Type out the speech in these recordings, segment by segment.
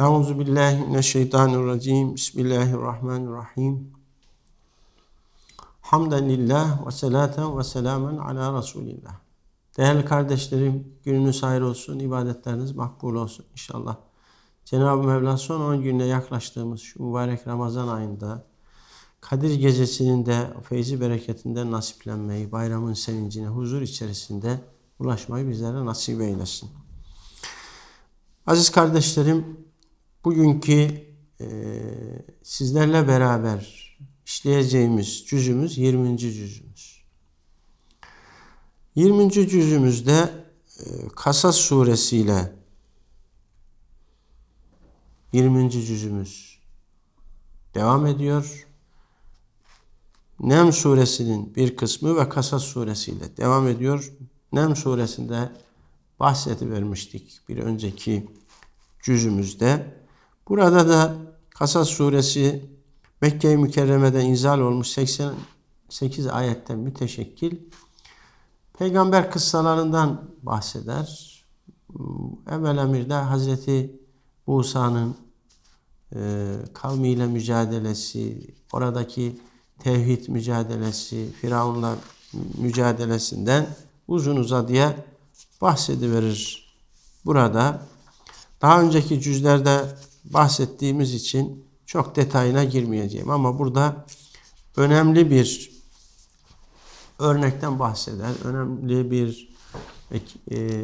Euzu billahi mineşşeytanirracim. Bismillahirrahmanirrahim. Hamden lillah ve salaten ve selamen ala Resulillah. Değerli kardeşlerim, gününüz hayır olsun, ibadetleriniz makbul olsun inşallah. Cenab-ı Mevla son 10 gününe yaklaştığımız şu mübarek Ramazan ayında Kadir gecesinin de feyzi bereketinde nasiplenmeyi, bayramın sevincine, huzur içerisinde ulaşmayı bizlere nasip eylesin. Aziz kardeşlerim, bugünkü e, sizlerle beraber işleyeceğimiz cüzümüz 20. cüzümüz. 20. cüzümüzde e, Kasas suresiyle 20. cüzümüz devam ediyor. Nem suresinin bir kısmı ve Kasas suresiyle devam ediyor. Nem suresinde bahseti vermiştik bir önceki cüzümüzde. Burada da Kasas suresi Mekke-i Mükerreme'de inzal olmuş 88 ayetten müteşekkil peygamber kıssalarından bahseder. Evvel emirde Hazreti Musa'nın e, kavmiyle mücadelesi, oradaki tevhid mücadelesi, Firavun'la mücadelesinden uzun uzadıya bahsediverir. Burada daha önceki cüzlerde bahsettiğimiz için çok detayına girmeyeceğim ama burada önemli bir örnekten bahseder. Önemli bir e,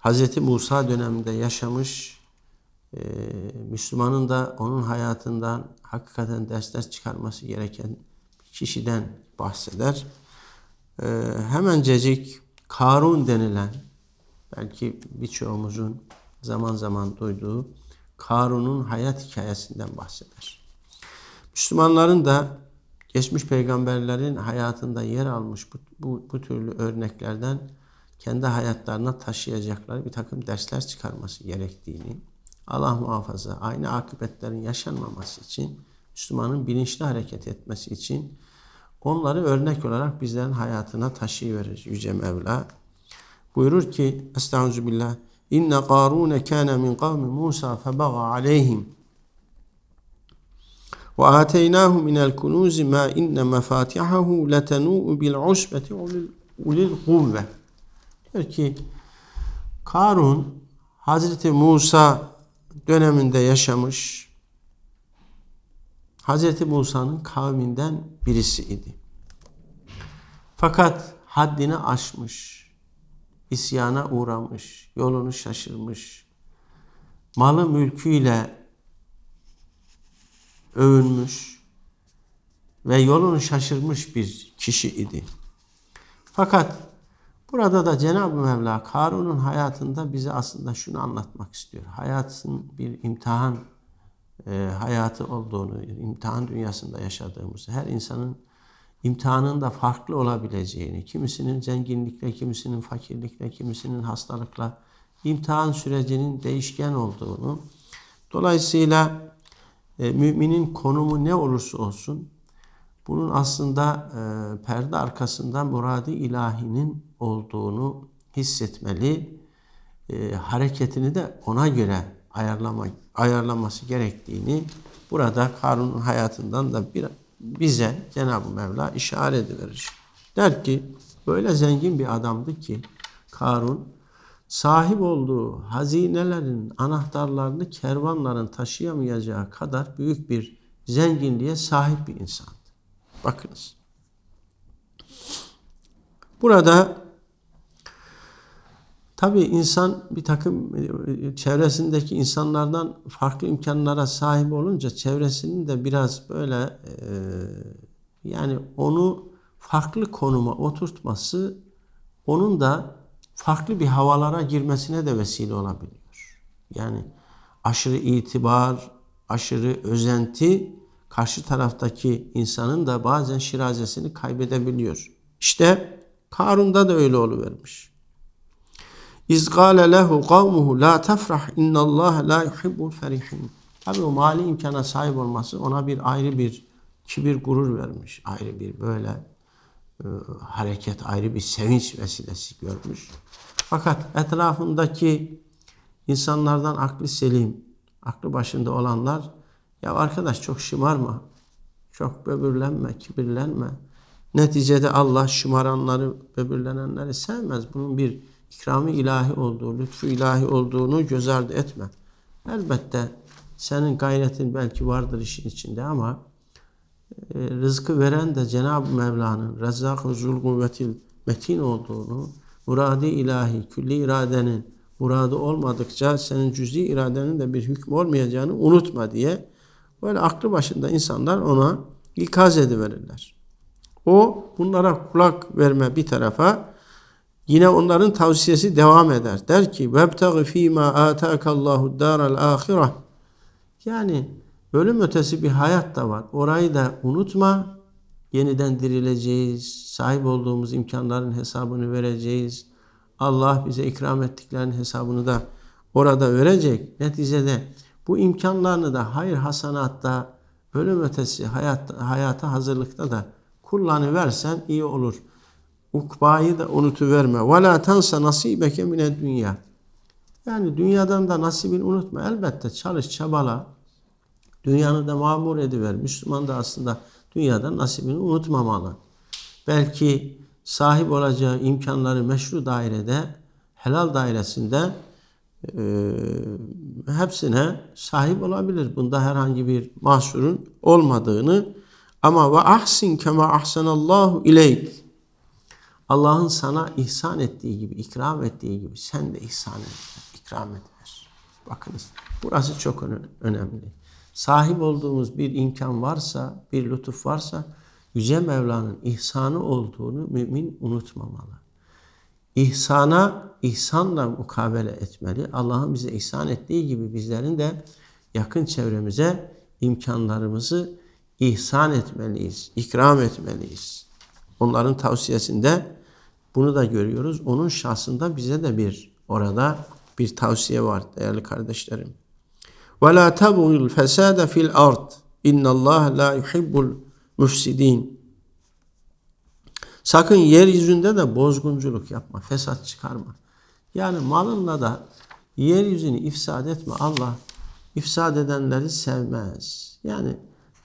Hz. Musa döneminde yaşamış e, Müslümanın da onun hayatından hakikaten dersler çıkarması gereken kişiden bahseder. E, hemencecik Karun denilen belki birçoğumuzun zaman zaman duyduğu Karun'un hayat hikayesinden bahseder. Müslümanların da geçmiş peygamberlerin hayatında yer almış bu, bu, bu türlü örneklerden kendi hayatlarına taşıyacakları bir takım dersler çıkarması gerektiğini, Allah muhafaza aynı akıbetlerin yaşanmaması için Müslümanın bilinçli hareket etmesi için onları örnek olarak bizlerin hayatına taşıyıverir Yüce Mevla. Buyurur ki Estağfirullah İnne Karun kana min kavmi Musa febaga aleyhim ve ateynahu minel kunuzi ma inne mefatihahu letenu'u bil usbeti ulil kuvve. Diyor ki Karun Hazreti Musa döneminde yaşamış Hazreti Musa'nın kavminden birisi idi. Fakat haddini aşmış, isyana uğramış, yolunu şaşırmış, malı mülküyle övünmüş ve yolunu şaşırmış bir kişi idi. Fakat burada da Cenab-ı Mevla Karun'un hayatında bize aslında şunu anlatmak istiyor. Hayatın bir imtihan e, hayatı olduğunu, imtihan dünyasında yaşadığımızı, her insanın imtihanın da farklı olabileceğini, kimisinin zenginlikle, kimisinin fakirlikle, kimisinin hastalıkla, imtihan sürecinin değişken olduğunu, dolayısıyla e, müminin konumu ne olursa olsun, bunun aslında e, perde arkasında muradi ilahinin olduğunu hissetmeli, e, hareketini de ona göre ayarlama, ayarlaması gerektiğini burada Karun'un hayatından da bir bize Cenab-ı Mevla işaret verir. Der ki böyle zengin bir adamdı ki Karun sahip olduğu hazinelerin anahtarlarını kervanların taşıyamayacağı kadar büyük bir zenginliğe sahip bir insandı. Bakınız. Burada tabi insan bir takım çevresindeki insanlardan farklı imkanlara sahip olunca çevresinin de biraz böyle e, yani onu farklı konuma oturtması onun da farklı bir havalara girmesine de vesile olabiliyor. Yani aşırı itibar, aşırı özenti karşı taraftaki insanın da bazen şirazesini kaybedebiliyor. İşte Karun'da da öyle oluvermiş. İzgâle lehu kavmuhu la tefrah innallâhe la yuhibbul ferihin. Tabi o mali imkana sahip olması ona bir ayrı bir kibir gurur vermiş. Ayrı bir böyle e, hareket, ayrı bir sevinç vesilesi görmüş. Fakat etrafındaki insanlardan aklı selim, aklı başında olanlar ya arkadaş çok şımarma, çok böbürlenme, kibirlenme. Neticede Allah şımaranları, böbürlenenleri sevmez. Bunun bir ikramı ilahi olduğu, lütfu ilahi olduğunu göz ardı etme. Elbette senin gayretin belki vardır işin içinde ama e, rızkı veren de Cenab-ı Mevla'nın Rezzak-ı Zulkuvvetil Metin olduğunu, muradi ilahi, külli iradenin muradı olmadıkça senin cüzi iradenin de bir hükmü olmayacağını unutma diye böyle aklı başında insanlar ona ikaz ediverirler. O bunlara kulak verme bir tarafa yine onların tavsiyesi devam eder. Der ki وَبْتَغِ ف۪ي مَا آتَاكَ اللّٰهُ الدَّارَ الْآخِرَةِ Yani ölüm ötesi bir hayat da var. Orayı da unutma. Yeniden dirileceğiz. Sahip olduğumuz imkanların hesabını vereceğiz. Allah bize ikram ettiklerinin hesabını da orada verecek. Neticede bu imkanlarını da hayır hasanatta, ölüm ötesi hayatta, hayata hazırlıkta da kullanıversen iyi olur. ukbayı da unutuverme. Ve la tense nasibeke mine dünya. Yani dünyadan da nasibini unutma. Elbette çalış, çabala. Dünyanı da mamur ediver. Müslüman da aslında dünyadan nasibini unutmamalı. Belki sahip olacağı imkanları meşru dairede, helal dairesinde e, hepsine sahip olabilir. Bunda herhangi bir mahsurun olmadığını ama ve ahsin kema ahsanallahu ileyk Allah'ın sana ihsan ettiği gibi, ikram ettiği gibi sen de ihsan et, ikram eder. Bakınız burası çok önemli. Sahip olduğumuz bir imkan varsa, bir lütuf varsa Yüce Mevla'nın ihsanı olduğunu mümin unutmamalı. İhsana, ihsanla mukabele etmeli. Allah'ın bize ihsan ettiği gibi bizlerin de yakın çevremize imkanlarımızı ihsan etmeliyiz, ikram etmeliyiz. Onların tavsiyesinde bunu da görüyoruz. Onun şahsında bize de bir orada bir tavsiye var değerli kardeşlerim. Ve la tabğul fesade fil ard. İnnallah la yuhibbul müfsidin. Sakın yeryüzünde de bozgunculuk yapma, fesat çıkarma. Yani malınla da yeryüzünü ifsad etme. Allah ifsad edenleri sevmez. Yani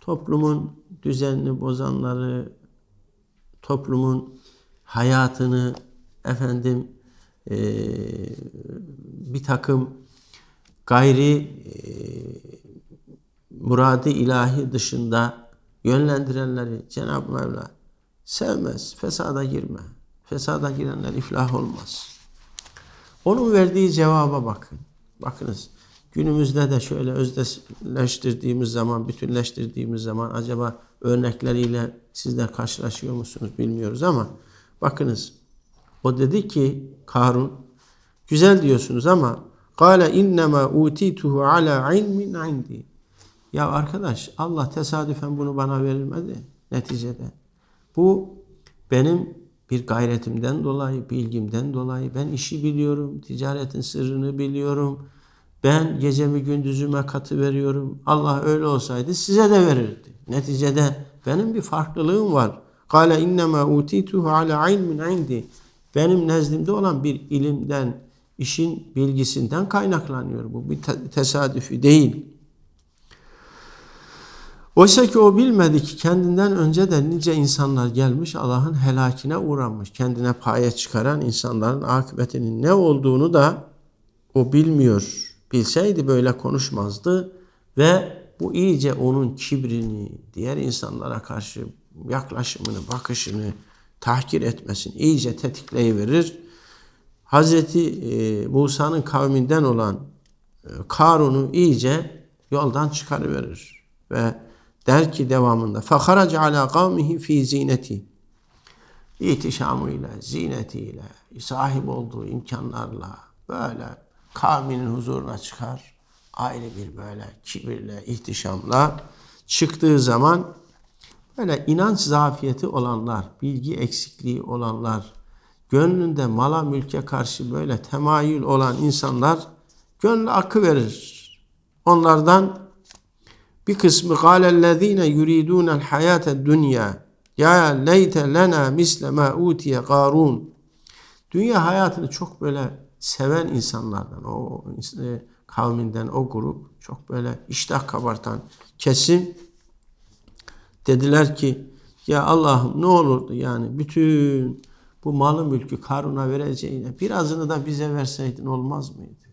toplumun düzenini bozanları, toplumun hayatını efendim e, bir takım gayri e, muradi ilahi dışında yönlendirenleri Cenab-ı Mevla sevmez. Fesada girme. Fesada girenler iflah olmaz. Onun verdiği cevaba bakın. Bakınız günümüzde de şöyle özdeşleştirdiğimiz zaman, bütünleştirdiğimiz zaman acaba örnekleriyle sizler karşılaşıyor musunuz bilmiyoruz ama bakınız o dedi ki Karun güzel diyorsunuz ama Kale innema utituhu ala ilmin indi. Ya arkadaş Allah tesadüfen bunu bana verilmedi neticede. Bu benim bir gayretimden dolayı, bilgimden dolayı ben işi biliyorum, ticaretin sırrını biliyorum. Ben gecemi gündüzüme katı veriyorum. Allah öyle olsaydı size de verirdi. Neticede benim bir farklılığım var. Kale innema utituhu ala ilmin indi. Benim nezdimde olan bir ilimden, işin bilgisinden kaynaklanıyor. Bu bir tesadüfi değil. Oysa ki o bilmedi ki kendinden önce de nice insanlar gelmiş Allah'ın helakine uğramış. Kendine paye çıkaran insanların akıbetinin ne olduğunu da o bilmiyor. Bilseydi böyle konuşmazdı ve bu iyice onun kibrini, diğer insanlara karşı yaklaşımını, bakışını tahkir etmesini iyice tetikleyiverir. Hazreti e, Musa'nın kavminden olan e, Karun'u iyice yoldan çıkarıverir. Ve der ki devamında فَخَرَجَ عَلَى قَوْمِهِ ف۪ي زِينَتِهِ İhtişamıyla, zinetiyle, sahip olduğu imkanlarla böyle kavminin huzuruna çıkar. ayrı bir böyle kibirle, ihtişamla çıktığı zaman böyle inanç zafiyeti olanlar, bilgi eksikliği olanlar, gönlünde mala mülke karşı böyle temayül olan insanlar gönlü akı verir. Onlardan bir kısmı galellezine yuridunel hayate dünya ya leyte lena misle ma utiye Karun. Dünya hayatını çok böyle seven insanlardan. O kavminden o grup çok böyle iştah kabartan kesim dediler ki ya Allah'ım ne olurdu yani bütün bu malı mülkü Karun'a vereceğine birazını da bize verseydin olmaz mıydı?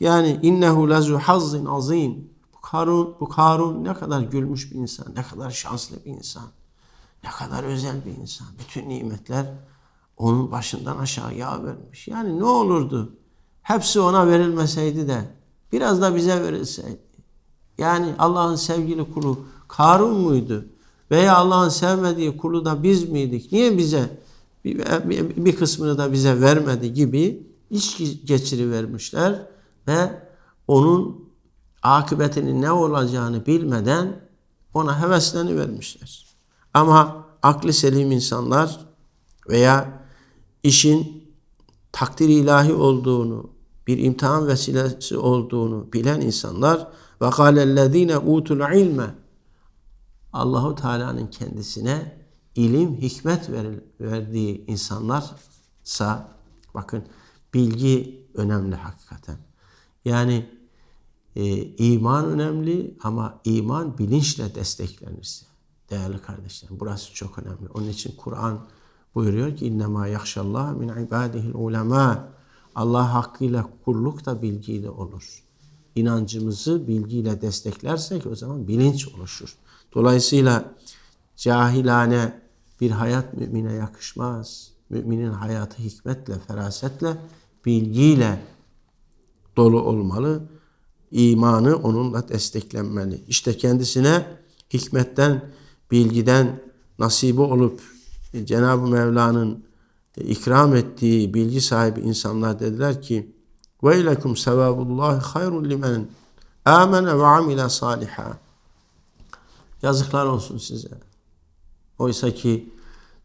Yani innehu lezu hazzin azim. Bu Karun, bu Karun ne kadar gülmüş bir insan, ne kadar şanslı bir insan, ne kadar özel bir insan. Bütün nimetler onun başından aşağıya vermiş. Yani ne olurdu? Hepsi ona verilmeseydi de biraz da bize verilseydi. Yani Allah'ın sevgili kulu Karun muydu? Veya Allah'ın sevmediği kulu da biz miydik? Niye bize bir, kısmını da bize vermedi gibi iş geçirivermişler ve onun akıbetinin ne olacağını bilmeden ona hevesleni vermişler. Ama aklı selim insanlar veya işin takdir ilahi olduğunu, bir imtihan vesilesi olduğunu bilen insanlar ve kâlellezîne utul ilme Allahu Teala'nın kendisine ilim, hikmet verdiği insanlarsa bakın bilgi önemli hakikaten. Yani e, iman önemli ama iman bilinçle desteklenirse. Değerli kardeşlerim burası çok önemli. Onun için Kur'an buyuruyor ki innema yakşallah min ibadihil ulema. Allah hakkıyla kulluk da bilgiyle olur. İnancımızı bilgiyle desteklersek o zaman bilinç oluşur. Dolayısıyla cahilane bir hayat mümine yakışmaz. Müminin hayatı hikmetle, ferasetle, bilgiyle dolu olmalı. İmanı onunla desteklenmeli. İşte kendisine hikmetten, bilgiden nasibi olup Cenab-ı Mevla'nın ikram ettiği bilgi sahibi insanlar dediler ki وَاِلَكُمْ سَوَابُ اللّٰهِ خَيْرٌ لِمَنْ آمَنَ وَعَمِلَ صَالِحًا Yazıklar olsun size. Oysa ki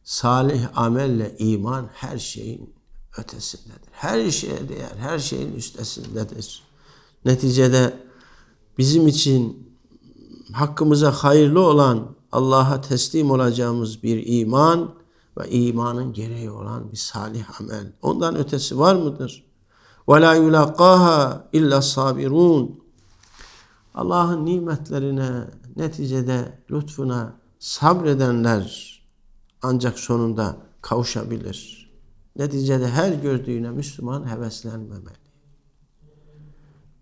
salih amelle iman her şeyin ötesindedir. Her şeye değer, her şeyin üstesindedir. Neticede bizim için hakkımıza hayırlı olan Allah'a teslim olacağımız bir iman ve imanın gereği olan bir salih amel. Ondan ötesi var mıdır? Ve la yulaqaha illa sabirun. Allah'ın nimetlerine, neticede lütfuna sabredenler ancak sonunda kavuşabilir. Neticede her gördüğüne Müslüman heveslenmemeli.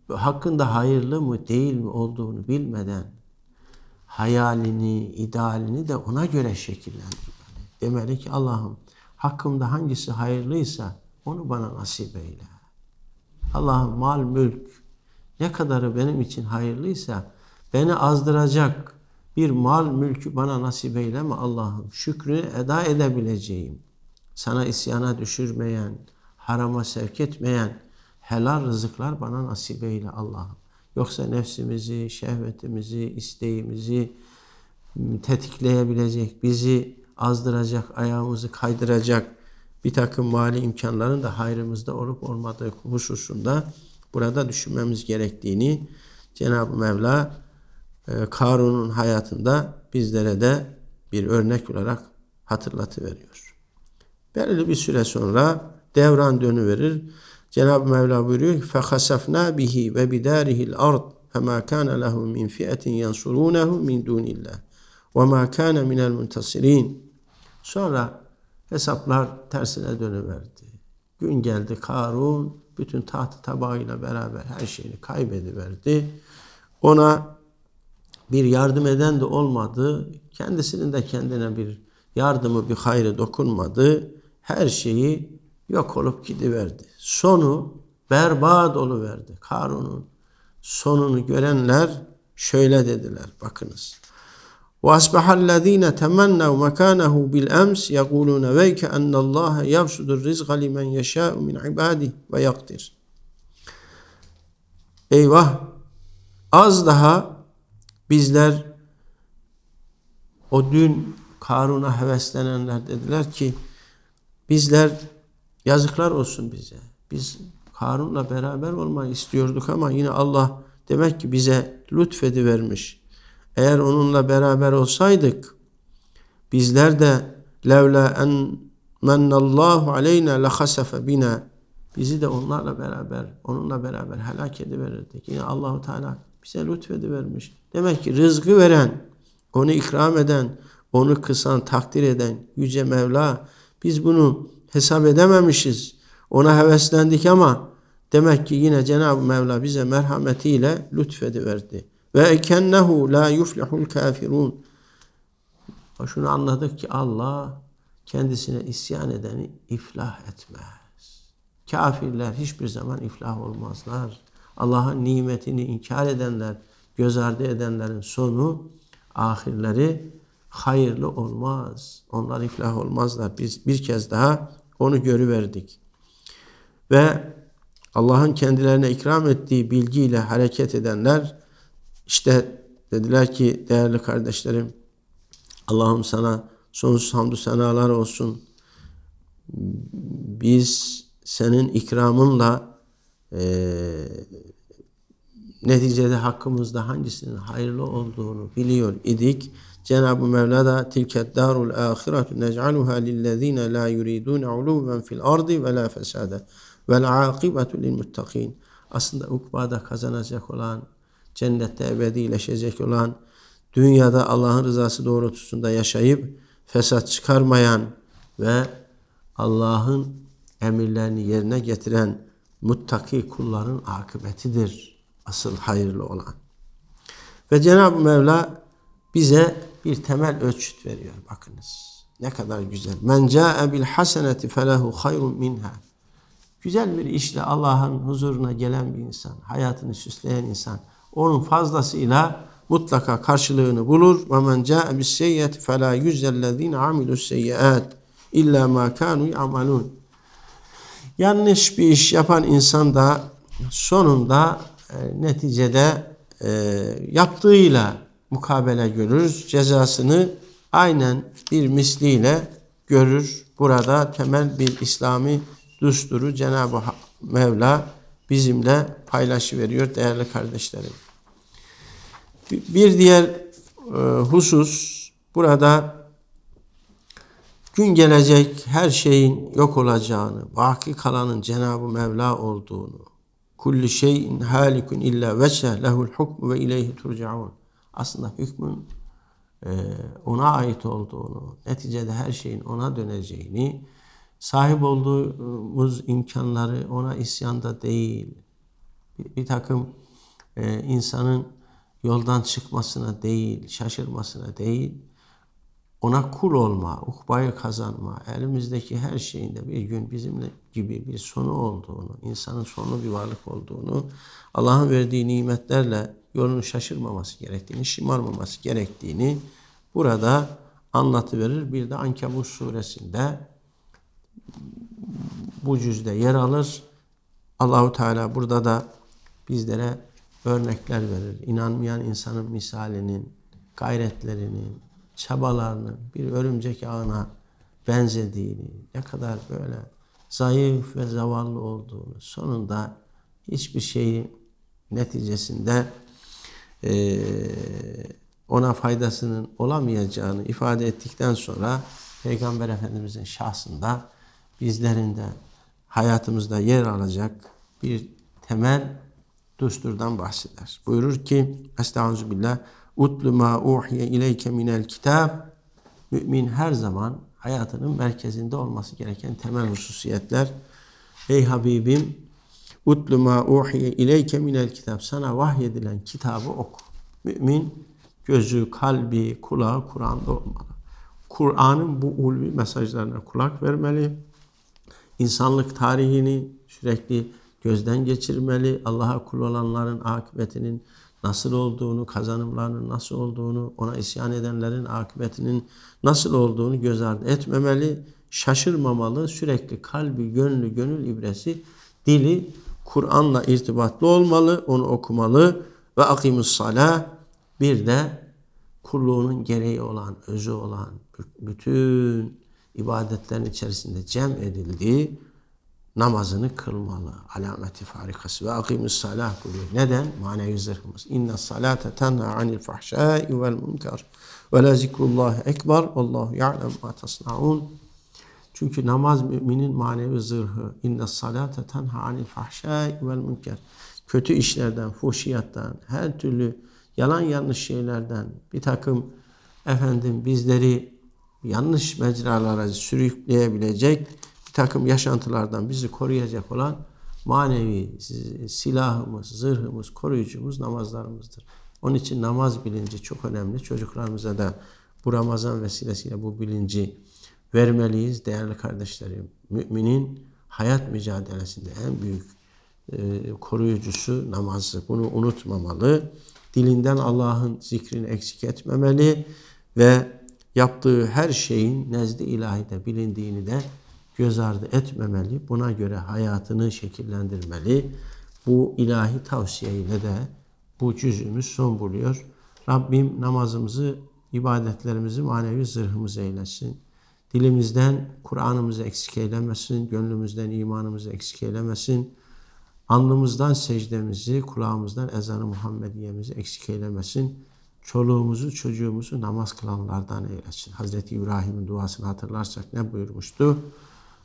Ve hakkında hayırlı mı değil mi olduğunu bilmeden hayalini, idealini de ona göre şekillendirmeli Demeli ki Allah'ım hakkımda hangisi hayırlıysa onu bana nasip eyle. Allah'ım mal, mülk ne kadarı benim için hayırlıysa beni azdıracak bir mal, mülkü bana nasip eyleme Allah'ım. Şükrü eda edebileceğim. Sana isyana düşürmeyen, harama sevk etmeyen helal rızıklar bana nasip eyle Allah'ım. Yoksa nefsimizi, şehvetimizi, isteğimizi tetikleyebilecek, bizi azdıracak, ayağımızı kaydıracak bir takım mali imkanların da hayrımızda olup olmadığı hususunda burada düşünmemiz gerektiğini Cenab-ı Mevla e, Karun'un hayatında bizlere de bir örnek olarak hatırlatı veriyor. Belirli bir süre sonra devran dönü verir. Cenab-ı Mevla buyuruyor ki فَخَسَفْنَا بِهِ وَبِدَارِهِ الْاَرْضِ فَمَا كَانَ لَهُ مِنْ فِئَةٍ يَنْصُرُونَهُ مِنْ دُونِ اللّٰهِ وَمَا كَانَ مِنَ الْمُنْتَصِرِينَ Sonra hesaplar tersine dönüverdi. Gün geldi Karun bütün tahtı tabağıyla beraber her şeyini kaybediverdi. Ona bir yardım eden de olmadı. Kendisinin de kendine bir yardımı, bir hayrı dokunmadı. Her şeyi yok olup gidiverdi. Sonu berbat oluverdi. Karun'un sonunu görenler şöyle dediler. Bakınız. وأصبح الذين تمنوا مكانه بالأمس يقولون ويك أن الله يبسط الرزق لمن يشاء من عباده ويقدر Eyvah! Az daha bizler o dün Karun'a heveslenenler dediler ki bizler yazıklar olsun bize. Biz Karun'la beraber olmayı istiyorduk ama yine Allah demek ki bize lütfedivermiş. Eğer onunla beraber olsaydık bizler de levla en mennallahu aleyna la hasafe bina bizi de onlarla beraber, onunla beraber helak ediverirdik. Yine Allahu Teala bize lütfedivermiş. Demek ki rızkı veren, onu ikram eden, onu kısan, takdir eden Yüce Mevla biz bunu hesap edememişiz. Ona heveslendik ama demek ki yine Cenab-ı Mevla bize merhametiyle lütfediverdi. Ve ekennehu la yuflihul kafirun. Şunu anladık ki Allah kendisine isyan edeni iflah etmez. Kafirler hiçbir zaman iflah olmazlar. Allah'ın nimetini inkar edenler, göz ardı edenlerin sonu, ahirleri hayırlı olmaz. Onlar iflah olmazlar. Biz bir kez daha onu görüverdik. Ve Allah'ın kendilerine ikram ettiği bilgiyle hareket edenler işte dediler ki değerli kardeşlerim Allah'ım sana sonsuz hamdü senalar olsun. Biz senin ikramınla e, neticede hakkımızda hangisinin hayırlı olduğunu biliyor idik. Cenab-ı Mevla da tilket darul ahiretu nec'aluha lillezine la yuridun uluven fil ardi ve la fesade vel akibetu lil muttakin. Aslında ukbada kazanacak olan, cennette ebedileşecek olan, dünyada Allah'ın rızası doğrultusunda yaşayıp fesat çıkarmayan ve Allah'ın emirlerini yerine getiren muttaki kulların akıbetidir asıl hayırlı olan. Ve Cenab-ı Mevla bize bir temel ölçüt veriyor. Bakınız ne kadar güzel. Men ca'e bil haseneti felehu hayrun minha. Güzel bir işle Allah'ın huzuruna gelen bir insan, hayatını süsleyen insan, onun fazlasıyla mutlaka karşılığını bulur. Ve men ca'e bis seyyiyeti fela yüzzellezine amilus seyyiat illa ma kanu yamalun. Yanlış bir iş yapan insan da sonunda e, neticede e, yaptığıyla mukabele görür. Cezasını aynen bir misliyle görür. Burada temel bir İslami düsturu Cenab-ı Mevla bizimle paylaşıveriyor değerli kardeşlerim. Bir diğer e, husus burada gün gelecek her şeyin yok olacağını, baki kalanın Cenab-ı Mevla olduğunu, kulli şeyin halikun illa veçhe lehul hukmu ve ileyhi turcaun. Aslında hükmün e, ona ait olduğunu, neticede her şeyin ona döneceğini, sahip olduğumuz imkanları ona isyanda değil, bir, bir takım e, insanın yoldan çıkmasına değil, şaşırmasına değil, ona kul olma, ukbayı kazanma, elimizdeki her şeyinde bir gün bizimle gibi bir sonu olduğunu, insanın sonu bir varlık olduğunu, Allah'ın verdiği nimetlerle yolunu şaşırmaması gerektiğini, şımarmaması gerektiğini burada anlatıverir. Bir de Ankebut suresinde bu cüzde yer alır. Allahu Teala burada da bizlere örnekler verir. İnanmayan insanın misalinin, gayretlerinin, çabalarının bir örümcek ağına benzediğini, ne kadar böyle zayıf ve zavallı olduğunu, sonunda hiçbir şeyin neticesinde e, ona faydasının olamayacağını ifade ettikten sonra Peygamber Efendimizin şahsında bizlerin de hayatımızda yer alacak bir temel düsturdan bahseder. Buyurur ki Estağfirullah Utlu ma uhiye ileyke minel kitab Mümin her zaman hayatının merkezinde olması gereken temel hususiyetler. Ey Habibim Utlu ma uhiye ileyke minel kitab Sana vahyedilen kitabı oku. Mümin gözü, kalbi, kulağı Kur'an'da olmalı. Kur'an'ın bu ulvi mesajlarına kulak vermeli. İnsanlık tarihini sürekli gözden geçirmeli. Allah'a kul olanların akıbetinin nasıl olduğunu, kazanımlarının nasıl olduğunu, ona isyan edenlerin akıbetinin nasıl olduğunu göz ardı etmemeli, şaşırmamalı, sürekli kalbi, gönlü, gönül ibresi, dili Kur'an'la irtibatlı olmalı, onu okumalı ve akimus salah bir de kulluğunun gereği olan, özü olan bütün ibadetlerin içerisinde cem edildiği namazını kılmalı. Alameti farikası ve akimus salah buyuruyor. Neden? Manevi zırhımız. İnne salate tenha anil fahşai vel munkar ve la zikrullahi ekber. Allahu ya'lem ma tasnaun. Çünkü namaz müminin manevi zırhı. İnne salate tenha anil fahşai vel münker. Kötü işlerden, fuhşiyattan, her türlü yalan yanlış şeylerden bir takım efendim bizleri yanlış mecralara sürükleyebilecek takım yaşantılardan bizi koruyacak olan manevi silahımız, zırhımız, koruyucumuz namazlarımızdır. Onun için namaz bilinci çok önemli. Çocuklarımıza da bu Ramazan vesilesiyle bu bilinci vermeliyiz değerli kardeşlerim. Müminin hayat mücadelesinde en büyük e, koruyucusu namazı. Bunu unutmamalı. Dilinden Allah'ın zikrini eksik etmemeli ve yaptığı her şeyin nezd-i ilahide bilindiğini de göz ardı etmemeli. Buna göre hayatını şekillendirmeli. Bu ilahi tavsiyeyle de bu cüzümüz son buluyor. Rabbim namazımızı, ibadetlerimizi manevi zırhımız eylesin. Dilimizden Kur'an'ımızı eksik eylemesin, gönlümüzden imanımızı eksik eylemesin. Alnımızdan secdemizi, kulağımızdan ezanı Muhammediyemizi eksik eylemesin. Çoluğumuzu, çocuğumuzu namaz kılanlardan eylesin. Hazreti İbrahim'in duasını hatırlarsak ne buyurmuştu?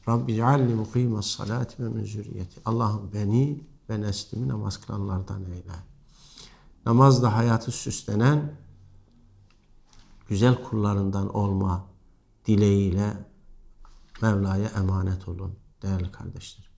Rabbi cealli mukimes salati ve min zürriyeti. Allah'ım beni ve neslimi namaz kılanlardan eyle. Namazda hayatı süslenen güzel kullarından olma dileğiyle Mevla'ya emanet olun değerli kardeşler.